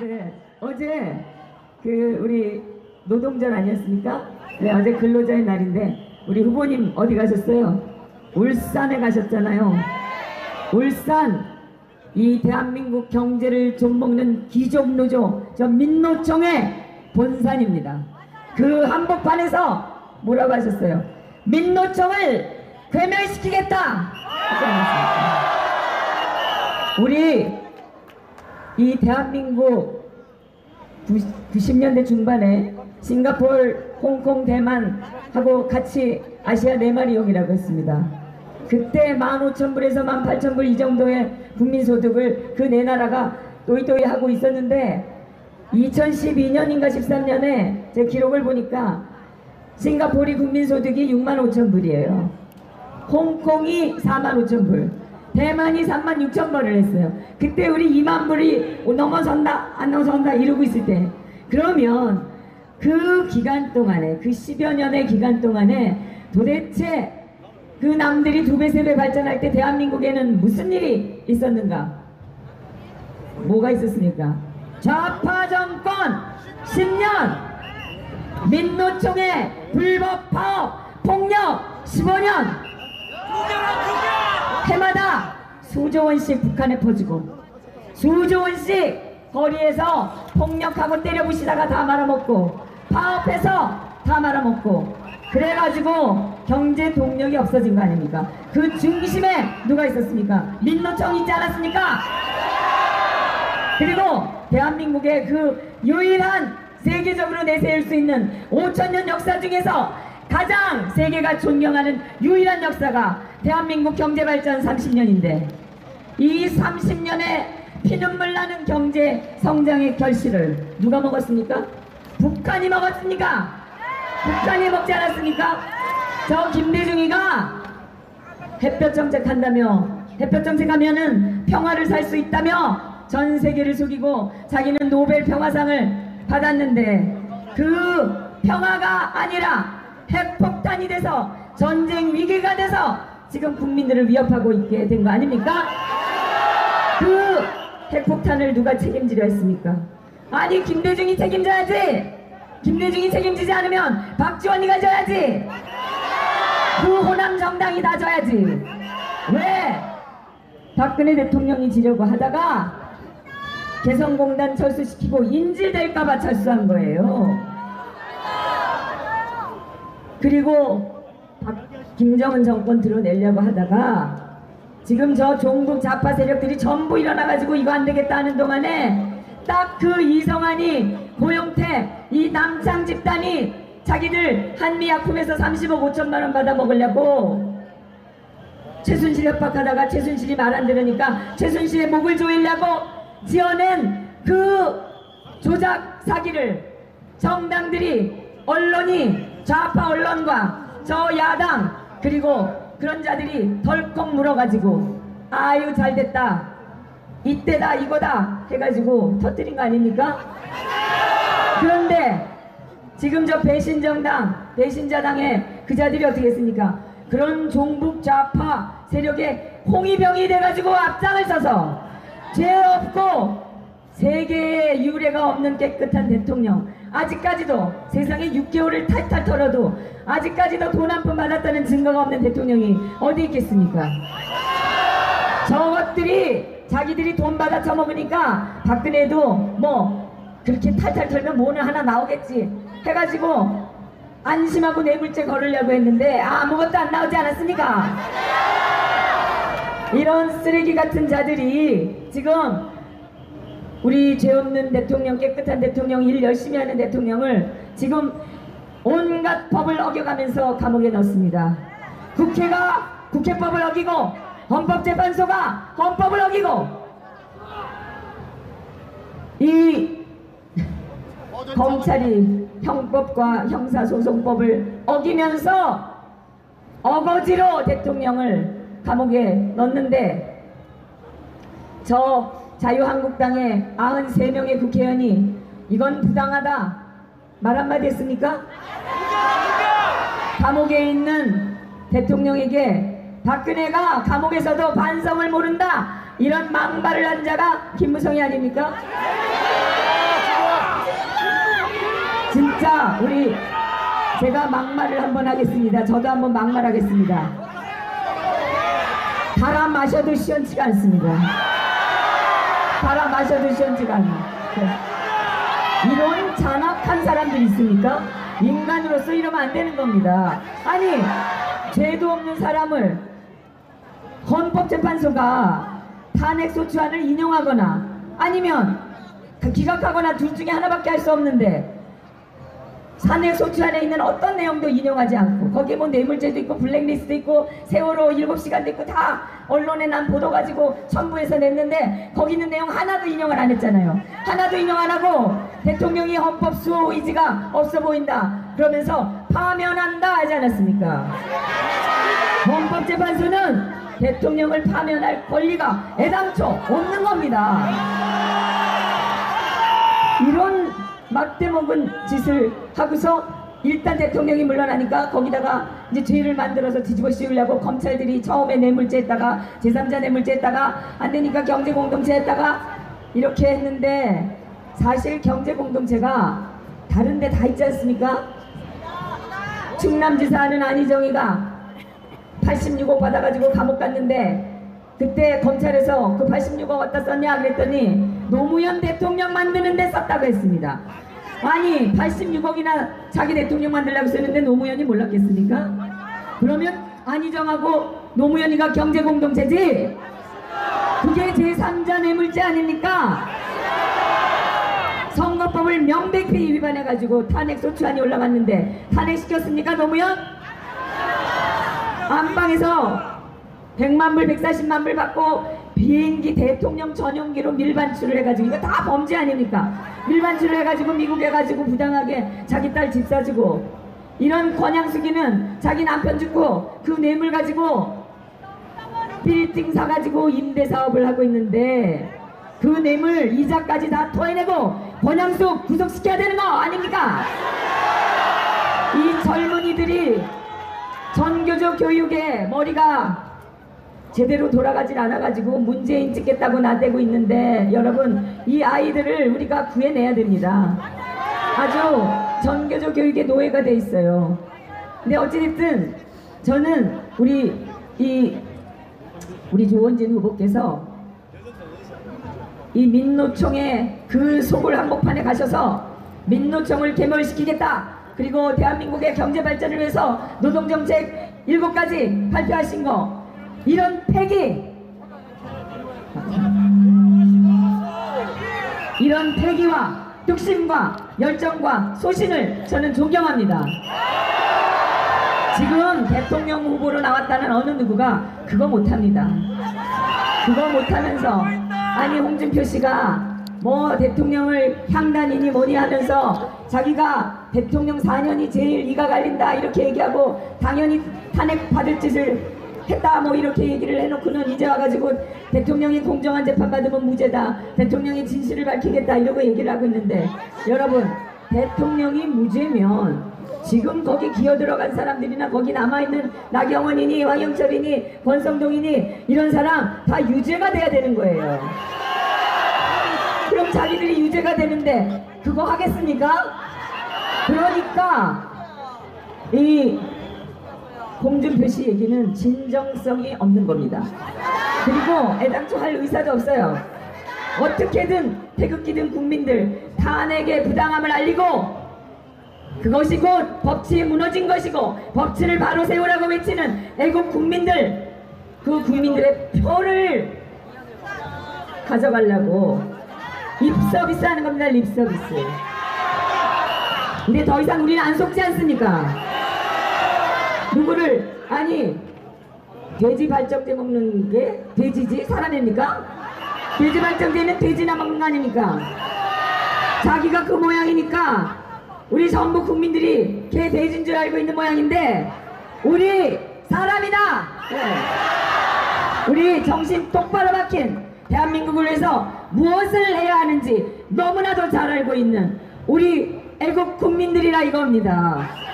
네, 어제 그 우리 노동절 아니었습니까? 네, 어제 근로자의 날인데 우리 후보님 어디 가셨어요? 울산에 가셨잖아요. 울산 이 대한민국 경제를 좀 먹는 기족노조 저 민노총의 본산입니다. 그 한복판에서 뭐라고 하셨어요? 민노총을 괴멸시키겠다. 우리 이 대한민국 90년대 중반에 싱가폴, 홍콩, 대만하고 같이 아시아 네마리용이라고 했습니다. 그때 15,000불에서 18,000불 이 정도의 국민소득을 그 네 나라가 또이또이 하고 있었는데 2012년인가 13년에 제 기록을 보니까 싱가폴이 국민소득이 6만 5천 불이에요. 홍콩이 4만 5천 불. 대만이 3만 6천 불을 했어요. 그때 우리 2만 불이 넘어선다, 안 넘어선다 이러고 있을 때. 그러면 그 기간 동안에, 그 10여 년의 기간 동안에 도대체 그 남들이 두 배, 세 배 발전할 때 대한민국에는 무슨 일이 있었는가? 뭐가 있었습니까? 좌파 정권 10년 민노총의 불법 파업 폭력 15년 해마다 수조 원씩 북한에 퍼주고 수조 원씩 거리에서 폭력하고 때려부시다가 다 말아먹고 파업해서 다 말아먹고 그래가지고 경제 동력이 없어진 거 아닙니까? 그 중심에 누가 있었습니까? 민노총 있지 않았습니까? 그리고 대한민국의 그 유일한 세계적으로 내세울 수 있는 5천년 역사 중에서 가장 세계가 존경하는 유일한 역사가 대한민국 경제발전 30년인데 이 30년의 피눈물 나는 경제 성장의 결실을 누가 먹었습니까? 북한이 먹었습니까? 북한이 먹지 않았습니까? 저 김대중이가 햇볕 정책 한다며 햇볕 정책 하면은 평화를 살 수 있다며 전 세계를 속이고 자기는 노벨 평화상을 받았는데 그 평화가 아니라 핵폭탄이 돼서 전쟁 위기가 돼서 지금 국민들을 위협하고 있게 된 거 아닙니까? 그 핵폭탄을 누가 책임지려 했습니까? 아니 김대중이 책임져야지! 김대중이 책임지지 않으면 박지원이가 져야지! 그 호남 정당이 다 져야지! 왜? 박근혜 대통령이 지려고 하다가 개성공단 철수시키고 인질될까봐 철수한 거예요. 그리고 박, 김정은 정권 들어내려고 하다가 지금 저 종북 좌파 세력들이 전부 일어나가지고 이거 안 되겠다 하는 동안에 딱 그 이성환이 고영태 이 남창 집단이 자기들 한미약품에서 30억 5천만 원 받아 먹으려고 최순실 협박하다가 최순실이 말 안 들으니까 최순실의 목을 조이려고 지어낸 그 조작 사기를 정당들이 언론이 좌파 언론과 저 야당 그리고 그런 자들이 덜컥 물어가지고 아유 잘됐다 이때다 이거다 해가지고 터뜨린 거 아닙니까? 그런데 지금 저 배신정당 배신자당의 그 자들이 어떻게 했습니까? 그런 종북 좌파 세력의 홍위병이 돼가지고 앞장을 서서 죄 없고 세계에 유례가 없는 깨끗한 대통령 아직까지도 세상에 6개월을 탈탈 털어도 아직까지도 돈 한 푼 받았다는 증거가 없는 대통령이 어디 있겠습니까? 저것들이 자기들이 돈 받아 처먹으니까 박근혜도 뭐 그렇게 탈탈 털면 뭐는 하나 나오겠지 해가지고 안심하고 뇌물죄 걸으려고 했는데 아무것도 안 나오지 않았습니까? 이런 쓰레기 같은 자들이 지금 우리 죄 없는 대통령 깨끗한 대통령 일 열심히 하는 대통령을 지금 온갖 법을 어겨가면서 감옥에 넣습니다. 국회가 국회법을 어기고 헌법재판소가 헌법을 어기고 이 검찰이 형법과 형사소송법을 어기면서 어거지로 대통령을 감옥에 넣는데 저 자유한국당의 93명의 국회의원이 이건 부당하다 말 한마디 했습니까? 감옥에 있는 대통령에게 박근혜가 감옥에서도 반성을 모른다 이런 망발을 한 자가 김무성이 아닙니까? 자, 우리 제가 막말을 한번 하겠습니다. 저도 한번 막말하겠습니다. 달아 마셔도 시원치가 않습니다. 달아 마셔도 시원치가 않아요. 네. 이런 잔악한 사람들 있습니까? 인간으로서 이러면 안 되는 겁니다. 아니, 죄도 없는 사람을 헌법재판소가 탄핵소추안을 인용하거나 아니면 기각하거나 둘 중에 하나밖에 할 수 없는데 탄핵소추안에 있는 어떤 내용도 인용하지 않고 거기에 뭐 뇌물죄도 있고 블랙리스트도 있고 세월호 7시간도 있고 다 언론에 난 보도 가지고 첨부해서 냈는데 거기 있는 내용 하나도 인용을 안 했잖아요. 하나도 인용 안 하고 대통령이 헌법 수호 의지가 없어 보인다. 그러면서 파면한다 하지 않았습니까? 헌법재판소는 대통령을 파면할 권리가 애당초 없는 겁니다. 이런 막대먹은 짓을 하고서 일단 대통령이 물러나니까 거기다가 이제 죄를 만들어서 뒤집어 씌우려고 검찰들이 처음에 뇌물죄 했다가 제3자 뇌물죄 했다가 안 되니까 경제공동체 했다가 이렇게 했는데 사실 경제공동체가 다른 데 다 있지 않습니까? 충남지사 하는 안희정이가 86억 받아가지고 감옥 갔는데 그때 검찰에서 그 86억 어디다 썼냐 그랬더니 노무현 대통령 만드는 데 썼다고 했습니다. 아니 86억이나 자기 대통령 만들려고 쓰는데 노무현이 몰랐겠습니까? 그러면 안희정하고 노무현이가 경제공동체지? 그게 제3자 뇌물죄 아닙니까? 선거법을 명백히 위반해가지고 탄핵소추안이 올라갔는데 탄핵시켰습니까 노무현? 안방에서 100만 불, 140만 불 받고 비행기 대통령 전용기로 밀반출을 해가지고 이거 다 범죄 아닙니까? 밀반출을 해가지고 미국에 가지고 부당하게 자기 딸 집 사주고 이런 권양숙이는 자기 남편 죽고 그 뇌물 가지고 빌딩 사가지고 임대 사업을 하고 있는데 그 뇌물 이자까지 다 토해내고 권양숙 구속시켜야 되는 거 아닙니까? 이 젊은이들이 전교조 교육에 머리가 제대로 돌아가질 않아가지고 문재인 찍겠다고 나대고 있는데 여러분 이 아이들을 우리가 구해내야 됩니다. 아주 전교조 교육에 노예가 돼 있어요. 근데 어찌됐든 저는 우리 이 우리 조원진 후보께서 이 민노총의 그 속을 한복판에 가셔서 민노총을 개멸시키겠다. 그리고 대한민국의 경제 발전을 위해서 노동정책 일곱 가지 발표하신 거 이런 패기 이런 패기와 뚝심과 열정과 소신을 저는 존경합니다. 지금 대통령 후보로 나왔다는 어느 누구가 그거 못합니다. 그거 못하면서 아니 홍준표 씨가 뭐 대통령을 향단이니 뭐니 하면서 자기가 대통령 4년이 제일 이가 갈린다 이렇게 얘기하고 당연히 탄핵 받을 짓을 했다 뭐 이렇게 얘기를 해놓고는 이제 와가지고 대통령이 공정한 재판 받으면 무죄다 대통령이 진실을 밝히겠다 이러고 얘기를 하고 있는데 여러분 대통령이 무죄면 지금 거기 기어 들어간 사람들이나 거기 남아있는 나경원이니 황영철이니 권성동이니 이런 사람 다 유죄가 돼야 되는 거예요 그럼 자기들이 유죄가 되는데 그거 하겠습니까? 그러니까 이 홍준표 씨 얘기는 진정성이 없는 겁니다. 그리고 애당초 할 의사도 없어요. 어떻게든 태극기든 국민들 탄핵의 부당함을 알리고 그것이 곧 법치 무너진 것이고 법치를 바로 세우라고 외치는 애국 국민들 그 국민들의 표를 가져가려고 립서비스 하는 겁니다 립서비스 근데 더 이상 우리는 안 속지 않습니까 누구를 아니 돼지 발정제 먹는 게 돼지지 사람입니까 돼지 발정제는 돼지나 먹는 거 아닙니까 자기가 그 모양이니까 우리 전부 국민들이 걔 돼지인 줄 알고 있는 모양인데 우리 사람이다 네. 우리 정신 똑바로 박힌 대한민국을 위해서 무엇을 해야 하는지 너무나도 잘 알고 있는 우리 애국 국민들이라 이겁니다.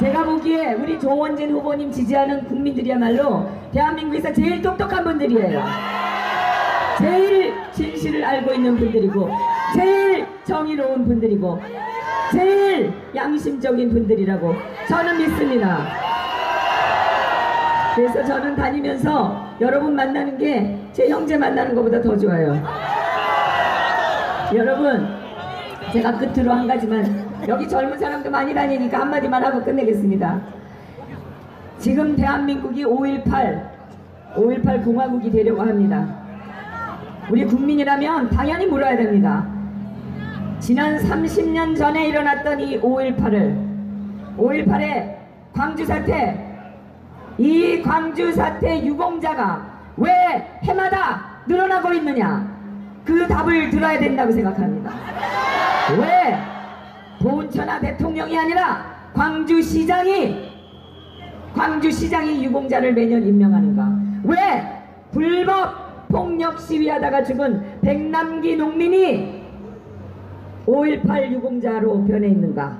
제가 보기에 우리 조원진 후보님 지지하는 국민들이야말로 대한민국에서 제일 똑똑한 분들이에요. 제일 진실을 알고 있는 분들이고 제일 정의로운 분들이고 제일 양심적인 분들이라고 저는 믿습니다. 그래서 저는 다니면서 여러분 만나는 게 제 형제 만나는 것보다 더 좋아요. 여러분, 제가 끝으로 한 가지만 여기 젊은 사람도 많이 다니니까 한마디만 하고 끝내겠습니다. 지금 대한민국이 5.18, 5.18 공화국이 되려고 합니다. 우리 국민이라면 당연히 물어야 됩니다. 지난 30년 전에 일어났던 이 5.18을 5.18의 광주 사태 이 광주 사태 유공자가 왜 해마다 늘어나고 있느냐 그 답을 들어야 된다고 생각합니다. 왜 보훈처나 대통령이 아니라 광주시장이 광주시장이 유공자를 매년 임명하는가? 왜 불법 폭력 시위하다가 죽은 백남기 농민이 5.18 유공자로 변해 있는가?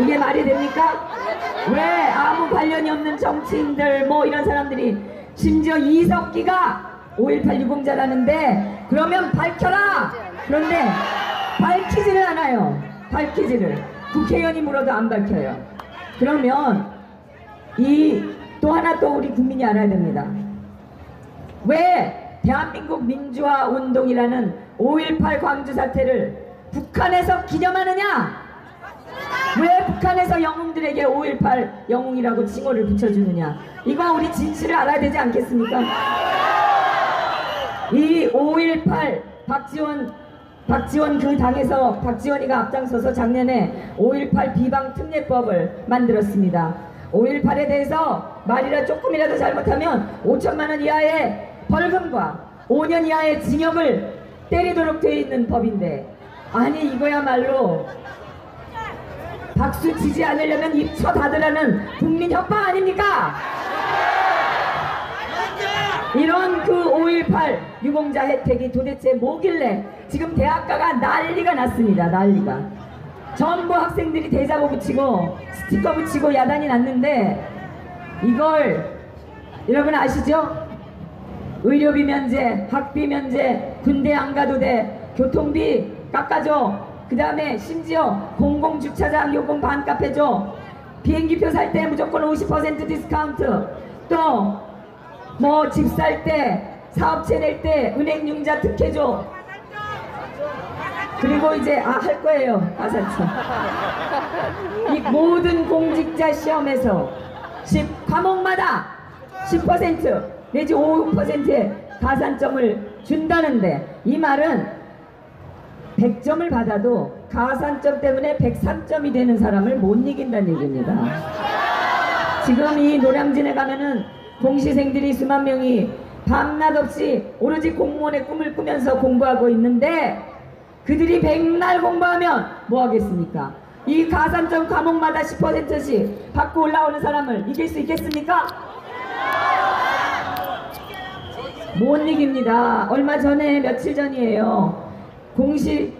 이게 말이 됩니까? 왜 아무 관련이 없는 정치인들 뭐 이런 사람들이 심지어 이석기가 5.18 유공자라는데 그러면 밝혀라! 그런데 밝히지를 않아요. 밝히지를. 국회의원이 물어도 안 밝혀요. 그러면 이 또 하나 또 우리 국민이 알아야 됩니다. 왜 대한민국 민주화 운동이라는 5.18 광주 사태를 북한에서 기념하느냐? 왜 북한에서 영웅들에게 5.18 영웅이라고 칭호를 붙여주느냐? 이거 우리 진실을 알아야 되지 않겠습니까? 이 5.18 박지원 박지원 그 당에서 박지원이가 앞장서서 작년에 5.18 비방 특례법을 만들었습니다. 5.18에 대해서 말이라 조금이라도 잘못하면 5천만 원 이하의 벌금과 5년 이하의 징역을 때리도록 되어 있는 법인데 아니 이거야말로 박수 치지 않으려면 입쳐 닫으라는 국민 협박 아닙니까? 이런 그 5.18 유공자 혜택이 도대체 뭐길래 지금 대학가가 난리가 났습니다. 난리가. 전부 학생들이 대자보 붙이고 스티커 붙이고 야단이 났는데 이걸 여러분 아시죠? 의료비 면제, 학비 면제, 군대 안 가도 돼, 교통비 깎아줘. 그 다음에 심지어 공공주차장 요금 반값 해줘. 비행기표 살 때 무조건 50% 디스카운트. 또 뭐 집 살 때, 사업체 낼 때 은행 융자 특혜 줘. 그리고 이제 아 할 거예요 가산점. 이 모든 공직자 시험에서 10 과목마다 10% 내지 5%의 가산점을 준다는데 이 말은 100점을 받아도 가산점 때문에 103점이 되는 사람을 못 이긴다는 얘기입니다. 지금 이 노량진에 가면은 공시생들이 수만 명이 밤낮 없이 오로지 공무원의 꿈을 꾸면서 공부하고 있는데 그들이 백날 공부하면 뭐 하겠습니까? 이 가산점 과목마다 10%씩 받고 올라오는 사람을 이길 수 있겠습니까? 못 이깁니다. 얼마 전에 며칠 전이에요. 공시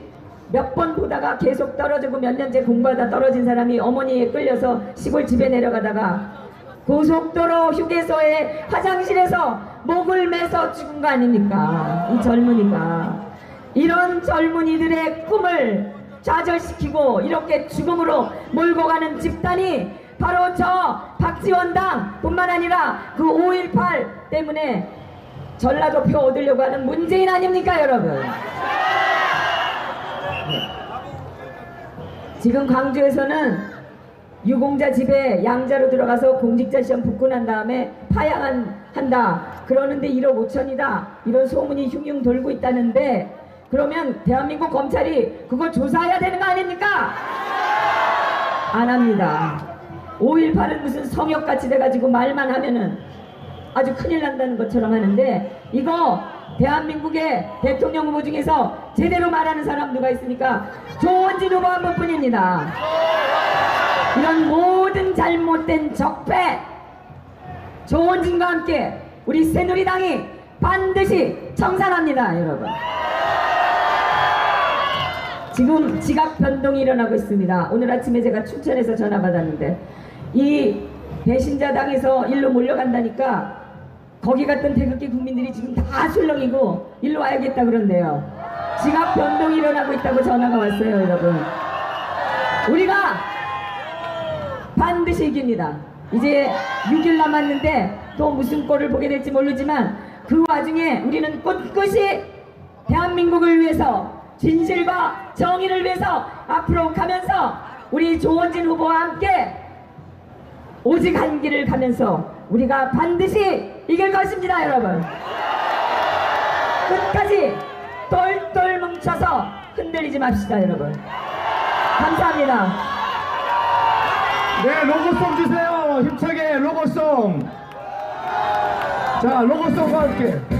몇 번 보다가 계속 떨어지고 몇 년째 공부하다 떨어진 사람이 어머니에 끌려서 시골 집에 내려가다가 고속도로 휴게소에 화장실에서 목을 매서 죽은 거 아닙니까? 이 젊은이가. 이런 젊은이들의 꿈을 좌절시키고 이렇게 죽음으로 몰고 가는 집단이 바로 저 박지원당 뿐만 아니라 그 5.18 때문에 전라도 표 얻으려고 하는 문재인 아닙니까 여러분? 지금 광주에서는 유공자 집에 양자로 들어가서 공직자 시험 붙고 난 다음에 파양한 한다 그러는데 1억 5천이다 이런 소문이 흉흉 돌고 있다는데 그러면 대한민국 검찰이 그걸 조사해야 되는 거 아닙니까? 안 합니다 5.18은 무슨 성역같이 돼가지고 말만 하면은 아주 큰일 난다는 것처럼 하는데 이거 대한민국의 대통령 후보 중에서 제대로 말하는 사람 누가 있습니까? 조원진 후보 한 분뿐입니다. 이런 모든 잘못된 적폐 조원진과 함께 우리 새누리당이 반드시 청산합니다 여러분. 지금 지각 변동이 일어나고 있습니다. 오늘 아침에 제가 춘천에서 전화 받았는데 이 배신자당에서 일로 몰려간다니까 거기 갔던 태극기 국민들이 지금 다 술렁이고 일로 와야겠다 그런데요. 지각 변동이 일어나고 있다고 전화가 왔어요 여러분. 우리가 반드시 이깁니다. 이제 6일 남았는데 또 무슨 꼴을 보게 될지 모르지만 그 와중에 우리는 꿋꿋이 대한민국을 위해서 진실과 정의를 위해서 앞으로 가면서 우리 조원진 후보와 함께 오직 한 길을 가면서 우리가 반드시 이길 것입니다, 여러분. 끝까지 똘똘 뭉쳐서 흔들리지 맙시다, 여러분. 감사합니다. 네, 로고송 주세요. 힘차게 로고송. 자, 로고송과 함께.